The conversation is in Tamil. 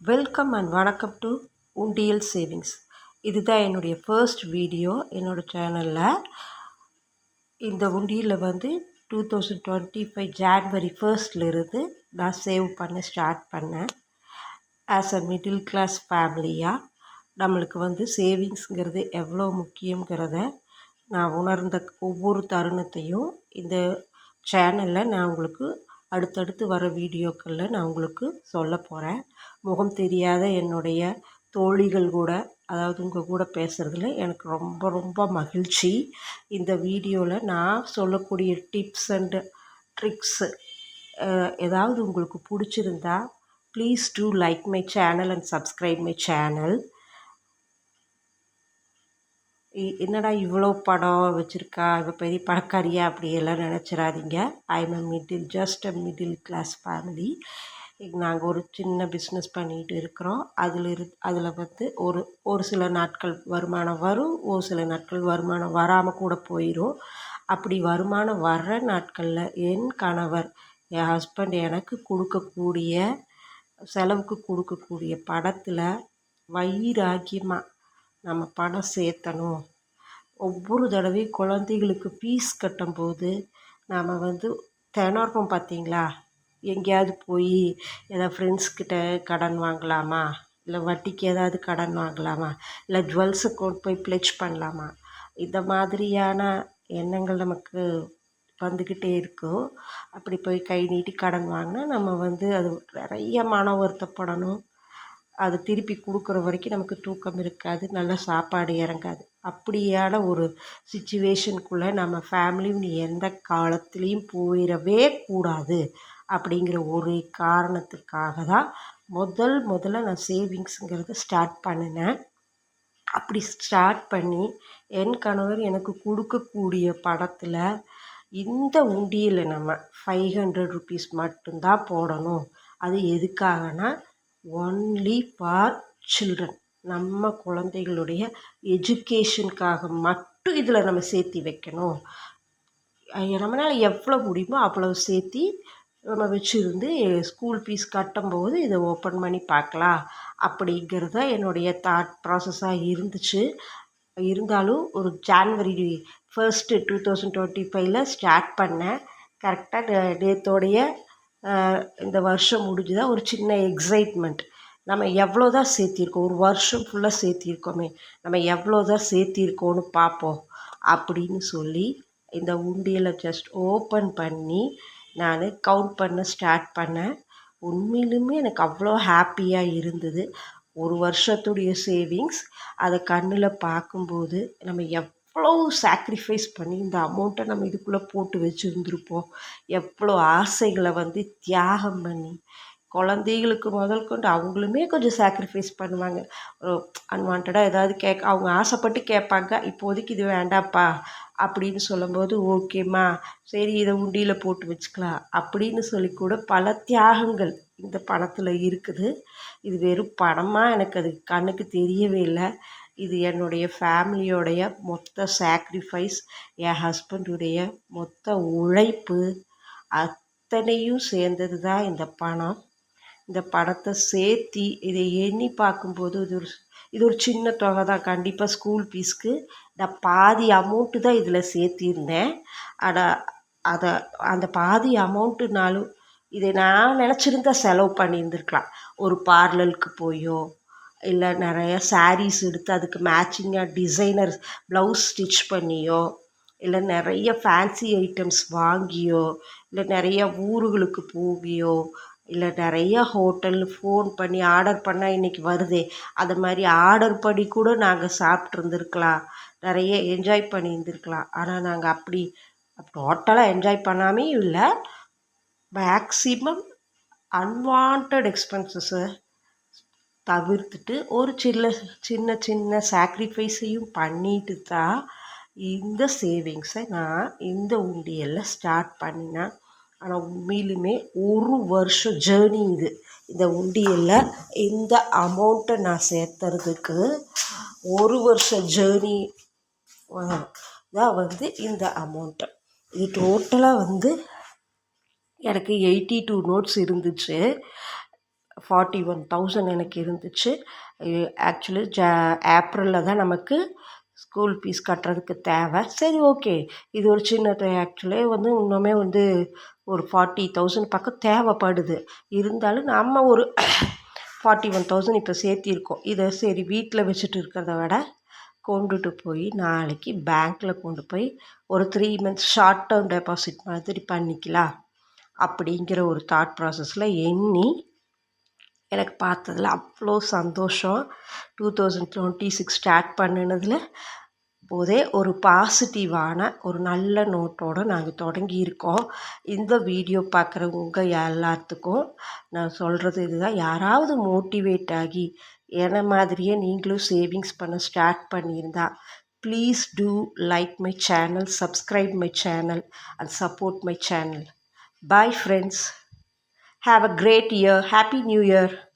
வெல்கம் அண்ட் வணக்கம் டு உண்டியல் சேவிங்ஸ். இதுதான் என்னுடைய ஃபர்ஸ்ட் வீடியோ என்னோடய சேனலில் இந்த உண்டியலில் வந்து two thousand twenty five January ஃபர்ஸ்ட்லேருந்து நான் சேவ் பண்ண ஸ்டார்ட் பண்ணேன் ஆஸ் அ மிடில் கிளாஸ் ஃபேமிலியாக நம்மளுக்கு வந்து சேவிங்ஸுங்கிறது எவ்வளோ முக்கியங்கிறத நான் உணர்ந்த ஒவ்வொரு தருணத்தையும் இந்த சேனலில் நான் உங்களுக்கு அடுத்தடுத்து வர வீடியோக்களில் நான் உங்களுக்கு சொல்ல போகிறேன் முகம் தெரியாத என்னுடைய தோழிகள் கூட அதாவது உங்கள் கூட பேசுகிறதுல எனக்கு ரொம்ப ரொம்ப மகிழ்ச்சி. இந்த வீடியோவில் நான் சொல்லக்கூடிய டிப்ஸ் அண்டு ட்ரிக்ஸு ஏதாவது உங்களுக்கு பிடிச்சிருந்தா please do like my channel and subscribe my channel என்னடா இவ்வளோ படம் வச்சுருக்கா? இவள் பெரிய பணக்காரியா? அப்படியெல்லாம் நினச்சிடாதீங்க I am a middle just a middle class family நாங்கள் ஒரு சின்ன பிஸ்னஸ் பண்ணிகிட்டு இருக்கிறோம். அதில் இரு அதில் வந்து ஒரு ஒரு சில நாட்கள் வருமானம் வரும் ஒரு சில நாட்கள் வருமானம் வராமல் கூட போயிடும் அப்படி வருமானம் வர்ற நாட்களில் என் கணவர் என் ஹஸ்பண்ட் எனக்கு கொடுக்கக்கூடிய செலவுக்கு கொடுக்கக்கூடிய படத்தில் வைராக்கியமாக நம்ம பணம் சேர்த்தணும். ஒவ்வொரு தடவையும் குழந்தைகளுக்கு ஃபீஸ் கட்டும்போது நாம் வந்து திணறோம் பார்த்தீங்களா? எங்கேயாவது போய் ஏதாவது ஃப்ரெண்ட்ஸ்கிட்ட கடன் வாங்கலாமா? இல்லை வட்டிக்கு ஏதாவது கடன் வாங்கலாமா? இல்லை ஜுவல்ஸை கொண்டு போய் ப்ளெச் பண்ணலாமா? இந்த மாதிரியான எண்ணங்கள் நமக்கு வந்துக்கிட்டே இருக்கும் அப்படி போய் கை நீட்டி கடன் வாங்கினா நம்ம வந்து அது நிறைய மன வருத்தப்படணும். அது திருப்பி கொடுக்குற வரைக்கும் நமக்கு தூக்கம் இருக்காது நல்ல சாப்பாடு இறங்காது. அப்படியான ஒரு சுச்சுவேஷனுக்குள்ளே நம்ம ஃபேமிலி எந்த காலத்துலேயும் போயிடவே கூடாது அப்படிங்கிற ஒரு காரணத்துக்காக தான் முதல் முதல்ல நான் சேவிங்ஸுங்கிறத ஸ்டார்ட் பண்ணினேன். அப்படி ஸ்டார்ட் பண்ணி என் கணவர் எனக்கு கொடுக்கக்கூடிய படத்தில் இந்த உண்டியலை நம்ம ஃபைவ் ஹண்ட்ரட் ருபீஸ் மட்டும்தான் போடணும். அது எதுக்காகனா ஒன்லி ஃபார் சில்ட்ரன் நம்ம குழந்தைகளுடைய எஜுகேஷனுக்காக மட்டும் இதில் நம்ம சேர்த்தி வைக்கணும். நம்மளால் எவ்வளோ முடியுமோ அவ்வளோ சேர்த்தி நம்ம வச்சுருந்து ஸ்கூல் ஃபீஸ் கட்டும்போது இதை ஓப்பன் பண்ணி பார்க்கலாம். அப்படிங்கிறது தான் என்னுடைய தாட் ப்ராசஸாக இருந்துச்சு. இருந்தாலும் ஒரு January first two thousand twenty ஃபைவ்ல ஸ்டார்ட் பண்ணேன். கரெக்டாக நேத்தோடைய இந்த வருஷம் முடிஞ்சுதா? ஒரு சின்ன எக்ஸைட்மெண்ட் நம்ம எவ்வளோ தான் சேர்த்திருக்கோம் ஒரு வருஷம் ஃபுல்லாக சேர்த்திருக்கோமே நம்ம எவ்வளோ தான் சேர்த்திருக்கோன்னு பார்ப்போம். அப்படின்னு சொல்லி இந்த உண்டியலை ஜஸ்ட் ஓப்பன் பண்ணி நான் கவுண்ட் பண்ண ஸ்டார்ட் பண்ணேன் உண்மையிலுமே எனக்கு அவ்வளோ ஹாப்பியாக இருந்தது. ஒரு வருஷத்துடைய சேவிங்ஸ் அதை கண்ணில் பார்க்கும்போது நம்ம எவ் எவ்வளோ சாக்ரிஃபைஸ் பண்ணி இந்த அமௌண்ட்டை நம்ம இதுக்குள்ளே போட்டு வச்சுருந்துருப்போம். எவ்வளோ ஆசைகளை வந்து தியாகம் பண்ணி குழந்தைகளுக்கு முதல் கொண்டு அவங்களுமே கொஞ்சம் சாக்ரிஃபைஸ் பண்ணுவாங்க. அன்வான்டாக ஏதாவது கேட்க அவங்க ஆசைப்பட்டு கேட்பாங்க. இப்போதைக்கு இது வேண்டாப்பா அப்படின்னு சொல்லும்போது ஓகேம்மா சரி இதை உண்டியில் போட்டு வச்சுக்கலாம். அப்படின்னு சொல்லி கூட பல தியாகங்கள் இந்த பணத்தில் இருக்குது. இது வெறும் பணமாக எனக்கு அது கண்ணுக்கு தெரியவே இல்லை. இது என்னுடைய ஃபேமிலியோடைய மொத்த சாக்ரிஃபைஸ் என் ஹஸ்பண்டுடைய மொத்த உழைப்பு அத்தனையும் சேர்ந்தது தான் இந்த பணம். இந்த பணத்தை சேர்த்தி இதை எண்ணி பார்க்கும்போது இது ஒரு இது ஒரு சின்ன தொகை தான். கண்டிப்பாக ஸ்கூல் ஃபீஸ்க்கு நான் பாதி அமௌண்ட்டு தான் இதில் சேர்த்திருந்தேன். ஆனால் அதை அந்த பாதி அமௌண்ட்டுனாலும் இதை நான் நினச்சிருந்தா செலவு பண்ணியிருந்துருக்கலாம். ஒரு பார்லருக்கு போயோ இல்லை நிறைய சாரீஸ் எடுத்து அதுக்கு மேட்சிங்காக டிசைனர் ப்ளவுஸ் ஸ்டிச் பண்ணியோ இல்லை நிறைய ஃபேன்சி ஐட்டம்ஸ் வாங்கியோ இல்லை நிறைய ஊருகளுக்கு போகியோ இல்லை நிறைய ஹோட்டல் ஃபோன் பண்ணி ஆர்டர் பண்ணால் இன்றைக்கி வருதே அது மாதிரி ஆர்டர் பண்ணி கூட நாங்கள் சாப்பிட்ருந்துருக்கலாம் நிறைய என்ஜாய் பண்ணியிருந்துருக்கலாம். ஆனால் நாங்கள் அப்படி டோட்டலாக என்ஜாய் பண்ணாமையும் இல்லை. மேக்ஸிமம் அன்வான்ட் எக்ஸ்பென்சஸ்ஸு தவிர்த்துட்டு ஒரு சின்ன சின்ன சின்ன சாக்ரிஃபைஸையும் பண்ணிட்டு தான் இந்த சேவிங்ஸை நான் இந்த உண்டியலில் ஸ்டார்ட் பண்ணினேன். ஆனால் உண்மையிலுமே ஒரு வருஷம் ஜேர்னி இது இந்த உண்டியலில் இந்த அமௌண்ட்டை நான் சேர்த்துறதுக்கு ஒரு வருஷம் ஜேர்னி தான் வந்து இந்த அமௌண்ட்டு இது டோட்டலாக வந்து எனக்கு எயிட்டி டூ நோட்ஸ் இருந்துச்சு. ஃபார்ட்டி ஒன் தௌசண்ட் எனக்கு இருந்துச்சு. ஆக்சுவலி ஜ ஏப்ரலில் தான் நமக்கு ஸ்கூல் ஃபீஸ் கட்டுறதுக்கு தேவை. சரி ஓகே இது ஒரு சின்ன ஆக்சுவலி வந்து இன்னுமே வந்து ஒரு ஃபார்ட்டி தௌசண்ட் பக்கம் தேவைப்படுது. இருந்தாலும் நம்ம ஒரு ஃபார்ட்டி ஒன் தௌசண்ட் இப்போ சேர்த்திருக்கோம். இதை சரி வீட்டில் வச்சுட்டு இருக்கிறத விட கொண்டுட்டு போய் நாளைக்கு பேங்க்கில் கொண்டு போய் ஒரு three months short term deposit மாதிரி பண்ணிக்கலாம். அப்படிங்கிற ஒரு தாட் ப்ராசஸில் எண்ணி எனக்கு பார்த்ததுல அவ்வளோ சந்தோஷம். Two thousand twenty six start பண்ணினதில் போதே ஒரு பாசிட்டிவான ஒரு நல்ல நோட்டோடு நாங்கள் தொடங்கியிருக்கோம். இந்த வீடியோ பார்க்குறவங்க எல்லாத்துக்கும் நான் சொல்கிறது இதுதான். யாராவது மோட்டிவேட் ஆகி என்னை மாதிரியே நீங்களும் சேவிங்ஸ் பண்ண ஸ்டார்ட் பண்ணியிருந்தா please do like my channel subscribe my channel and support my channel bye friends Have a great year. Happy New Year.